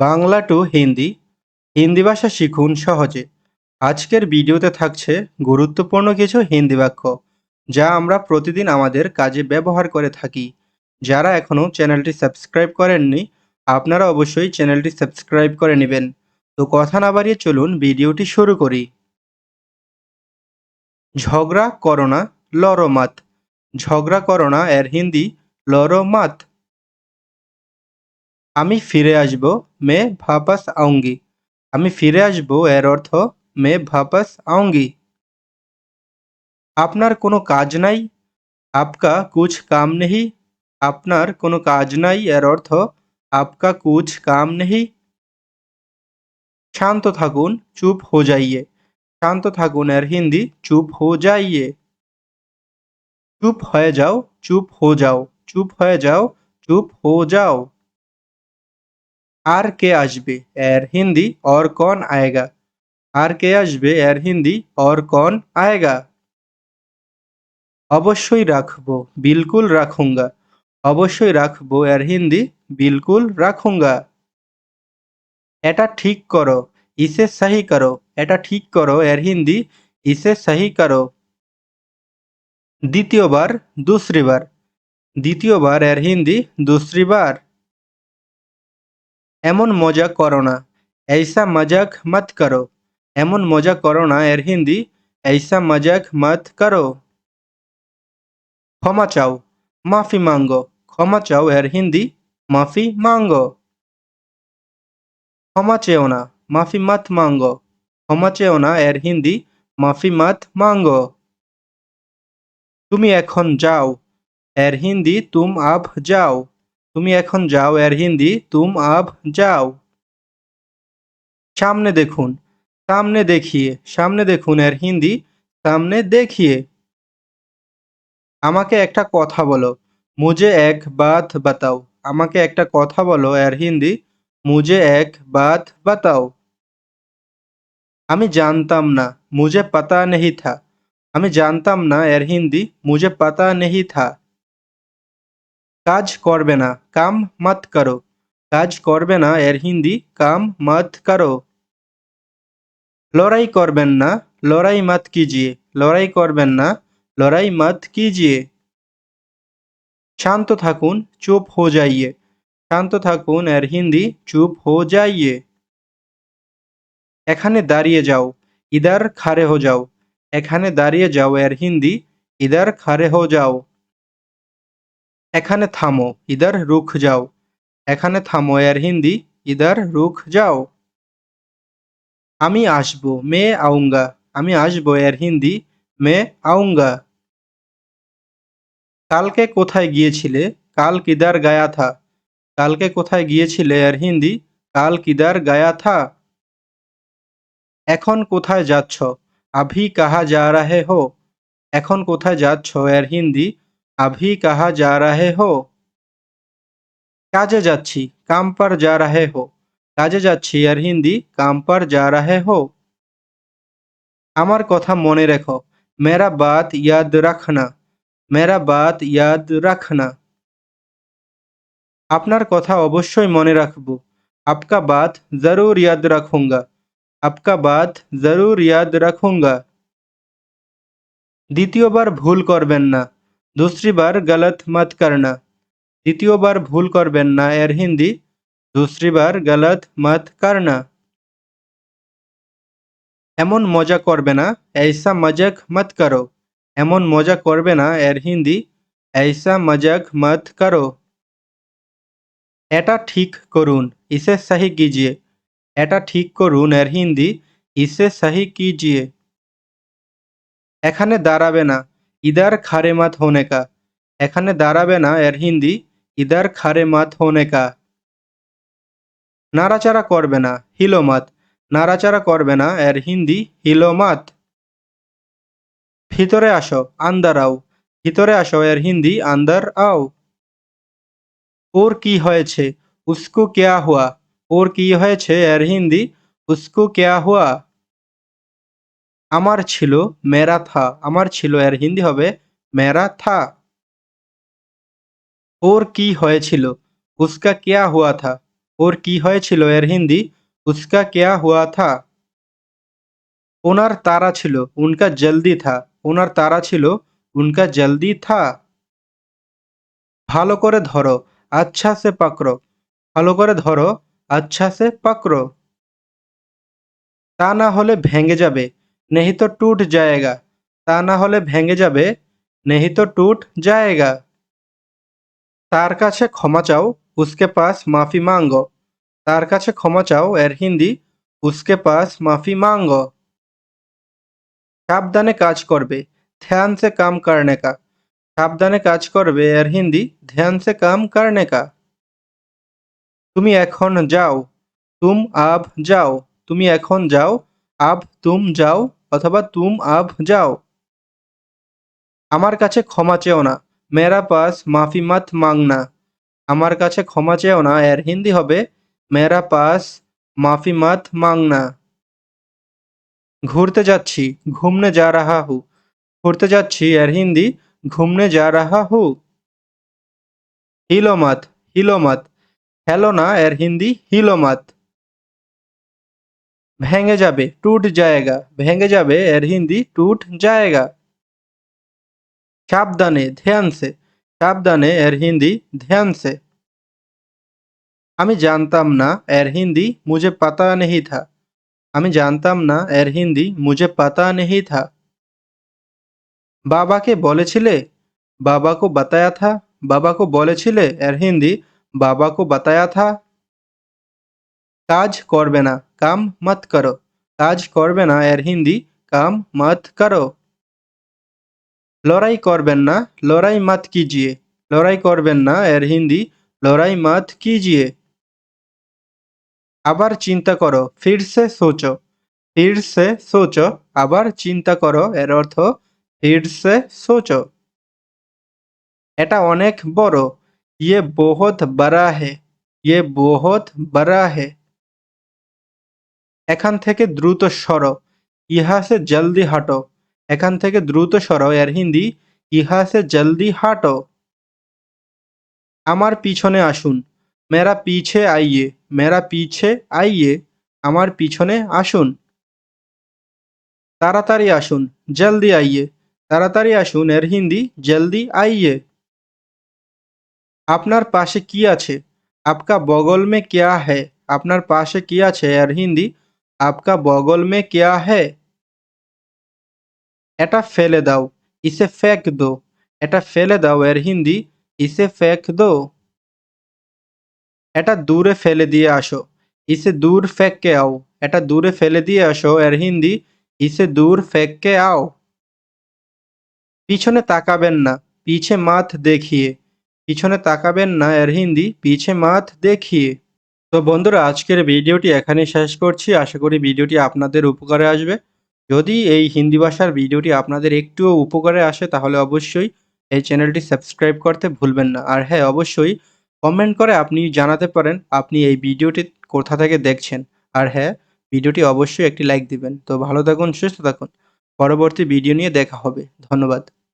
Bangla two Hindi Hindi ভাষা শিখুন সহজে। আজকের ভিডিওতে থাকছে গুরুত্বপূর্ণ কিছু হিন্দি বাক্য, যা আমরা প্রতিদিন আমাদের কাজে ব্যবহার করে থাকি। যারা এখনও চ্যানেলটি সাবস্ক্রাইব করেননি, আপনারা অবশ্যই চ্যানেলটি সাবস্ক্রাইব করে নেবেন। তো কথা না বাড়িয়ে চলুন ভিডিওটি শুরু করি। ঝগড়া করো না লড়ো মাত ঝগড়া করোনা এর হিন্দি লড়ো মাত আমি ফিরে আসব, মে ভাপাস আউঙ্গি আমি ফিরে আসব, এর অর্থ, মে ভাপাস আউঙ্গি আপনার কোনো কাজ নাই? আপকা কুছ কাম নেহি? আপনার কোনো কাজ নাই, এর অর্থ, আপকা কুছ কাম নেহি? শান্ত থাকুন, চুপ হো যাইয়ে। শান্ত থাকুন, এর হিন্দি, চুপ হো যাইয়ে। চুপ হয়ে যাও, চুপ হো যাও, চুপ হয়ে যাও, চুপ হো যাও। আর কে আসবে? এর হিন্দি অর কন আয়েগা। আর কে আসবে? এর হিন্দি অর কন আয়েগা। অবশ্যই রাখব, বিলকুল রাখুঙ্গা। অবশ্যই রাখব, এর হিন্দি বিলকুল রাখুঙ্গা। এটা ঠিক করো, ইসে সাহি করো। এটা ঠিক করো, এর হিন্দি ইসে সাহি করো। দ্বিতীয়বার, দুসরিবার। দ্বিতীয়বার, এর হিন্দি দুসরিবার। এমন মজা করো না। এইসা মজাক মত করো। এমন মজা করো না এর হিন্দি। এইসা মজাক মত করো। ক্ষমা চাও। মাফি মাঙ্গো। ক্ষমা চাও এর হিন্দি। মাফি মাঙ্গো। ক্ষমা চেও না। মাফি মত মাঙ্গো। ক্ষমা চেও না এর হিন্দি। মাফি মত মাঙ্গো। তুমি এখন যাও। এর হিন্দি, তুম আপ যাও। তুমি এখন যাও এর হিন্দি তুম আব যাও। সামনে দেখুন, সামনে দেখিয়ে, সামনে দেখুন এর হিন্দি সামনে দেখিয়ে। আমাকে একটা কথা বলো, মুঝে এক বাত বাতাও। আমাকে একটা কথা বলো এর হিন্দি মুঝে এক বাত বাতাও। আমি জানতাম না, মুঝে পাতা নেহি থা। আমি জানতাম না এর হিন্দি মুঝে পাতা নেহি থা। কাজ করবে না, কাম মত করো। কাজ করবে না এর হিন্দি, কাম মত করো। লড়াই করবেন না, লড়াই মত কিজিয়ে। লড়াই করবেন না, লড়াই মত কিজিয়ে। শান্ত থাকুন, চুপ হো যাইয়ে। শান্ত থাকুন, এর হিন্দি, চুপ হো যাইয়ে। এখানে দাঁড়িয়ে যাও, ইদার খারে হো যাও। এখানে দাঁড়িয়ে যাও, এর হিন্দি, ইদার খারে হো যাও। এখানে থামো, ইদার রুখ যাও। এখানে থামো, এর হিন্দি, ইদার রুখ যাও। আমি আসব, মে আউঙ্গা। আমি আসব, এর হিন্দি, মে আউঙ্গা। কালকে কোথায় গিয়েছিলে? কাল কিদার গায়া থা। কালকে কোথায় গিয়েছিলে, এর হিন্দি, কাল কিদার গায়া থা। এখন কোথায় যাচ্ছ? আভি কাহা যা রাহে হো? এখন কোথায় যাচ্ছ, এর হিন্দি আভি কাহা যা রাহে হো কাজে যাচ্ছি কাম পর যা রাহে হো কাজে যাচ্ছি এর হিন্দি কাম পর যা রাহে হো আমার কথা মনে রেখো মেরা বাত ইয়াদ রাখনা মেরা বাত ইয়াদ রাখনা আপনার কথা অবশ্যই মনে রাখব আপকা বাত জরুর ইয়াদ রাখুঙ্গা আপকা বাত জরুর ইয়াদ রাখুঙ্গা দ্বিতীয়বার ভুল করবেন না दूसरी बार गलत मत करना দ্বিতীয়বার ভুল করবেন না এর হিন্দি दूसरी बार गलत मत करना এমন মজা করবে না ऐसा मजाक मत करो এমন মজা করবে না এর হিন্দি ऐसा मजाक मत करो এটা ঠিক করুন ইসে সহি কিজিয়ে এটা ঠিক করুন এর হিন্দি ইসে সহি কিজিয়ে এখানে দাঁড়াবে না ইদার খারে মাত হোনে কা এখানে দাঁড়াবে না এর হিন্দি, ইদার খারে মাত হোনে কা নাড়াচাড়া করবে না হিলোমাত নাড়াচাড়া করবে না এর হিন্দি হিলোমাত ভিতরে আসো, আন্দার আও। ভিতরে আসো এর হিন্দি, আন্দার আও। ওর কি হয়েছে? উসকো কেয়া হুয়া? ওর কি হয়েছে এর হিন্দি? উসকো কেয়া হুয়া? আমার ছিল মেরা থা আমার ছিল এর হিন্দি হবে মেরা থা ওর কি হয়েছিল? উসকা কেয়া হুয়া থা? ওর কি হয়েছিল এর হিন্দি? উসকা কেয়া হুয়া থা? ওনার তারা ছিল, উনকা জলদি থা। ওনার তারা ছিল, উনকা জলদি থা। ভালো করে ধরো আচ্ছা সে পাকড়ো। ভালো করে ধরো আচ্ছা সে পাকড়ো। তা না হলে ভেঙে যাবে। নেহি তো টুট যায়েগা তা না হলে ভেঙে যাবে নেহি তো টুট যায়েগা তার কাছে ক্ষমা চাও, উসকে পাস মাফি মাঙ্গো। তার কাছে ক্ষমা চাও, এর হিন্দি, উসকে পাস মাফি মাঙ্গো। সাবধানে কাজ করবে, ধ্যান সে কাম করনে কা। সাবধানে কাজ করবে, এর হিন্দি, ধ্যান সে কাম করনে কা। তুমি এখন যাও, তুম আব যাও, তুমি এখন যাও, আব তুম যাও। অথবা তুম আব যাও। আমার কাছে ক্ষমা চেও না। মেরা পাস মাফি মত মাংনা। আমার কাছে ক্ষমা চেও না। এর হিন্দি হবে, মেরা পাস মাফি মত মাংনা। ঘুরতে যাচ্ছি, ঘুমনে যা রাহা হু। ঘুরতে যাচ্ছি, এর হিন্দি, ঘুমনে যা রাহা হু। হিলো মত হিলো মত। হেলো না, এর হিন্দি, হিলো মত। ভেঙে যাবে, টুট যায়েগা ভেঙে যাবে এর হিন্দি, টুট যায়েগা সাবধানে ধ্যান সে সাবধানে এর হিন্দি ধ্যান সে আমি জানতাম না এর হিন্দি, মুঝে পাতা নেহি থা। আমি জানতাম না এর হিন্দি, মুঝে পাতা নেহি থা। বাবাকে বলেছিলে? বাবা কো বাতায়া থা? বাবা কো বলেছিলে এর হিন্দি বাবা কো বাতায়া থা? কাজ করবে না। কাম মত করো কাজ করবে না এর হিন্দি কাম মত করো লড়াই করবেন না লড়াই মত কিজিয়ে লড়াই করবেন না এর হিন্দি লড়াই মত কিজিয়ে আবার চিন্তা করো ফির সে সোচো ফির সে সোচো আবার চিন্তা করো এর অর্থ ফির সে সোচো এটা অনেক বড় ইয়ে বহুত বড়া হে ইয়ে বহুত বড়া হে এখান থেকে দ্রুত সরো। ইহা সে জলদি হাঁটো। এখান থেকে দ্রুত সরো, এর হিন্দি, ইহা সে জলদি হাঁটো। আমার পিছনে আসুন। মেরা পিছে আইয়ে, মেরা পিছে আইয়ে, আমার পিছনে আসুন। তাড়াতাড়ি আসুন, জলদি আইয়ে। তাড়াতাড়ি আসুন, এর হিন্দি, জলদি আইয়ে। আপনার পাশে কি আছে? আপকা বগল মে ক্যা হ্যায়? আপনার পাশে কি আছে, এর হিন্দি আপকা বগল মে ক্যা হ্যায় এটা ফেলে দাও ইসে ফেক দো এটা ফেলে দাও এর হিন্দি ইসে ফেক দো এটা দূরে ফেলে দিয়ে আসো ইসে দূর ফেককে আও এটা দূরে ফেলে দিয়ে আসো এর হিন্দি ইসে দূর ফেককে আও পিছনে তাকাবেন না পিছে মাথ দেখিয়ে পিছনে তাকাবেন না এর হিন্দি পিছে মাথ দেখিয়ে তো বন্ধুরা, আজকের ভিডিওটি এখানে শেষ করছি। আশা করি ভিডিওটি আপনাদের উপকারে আসবে। যদি এই হিন্দি ভাষার ভিডিওটি আপনাদের একটুও উপকারে আসে, তাহলে অবশ্যই এই চ্যানেলটি সাবস্ক্রাইব করতে ভুলবেন না। আর হ্যাঁ অবশ্যই কমেন্ট করে আপনি জানাতে পারেন, আপনি এই ভিডিওটি কোথা থেকে দেখছেন। আর হ্যাঁ ভিডিওটি অবশ্যই একটি লাইক দিবেন। তো ভালো থাকুন, সুস্থ থাকুন। পরবর্তী ভিডিও নিয়ে দেখা হবে। ধন্যবাদ।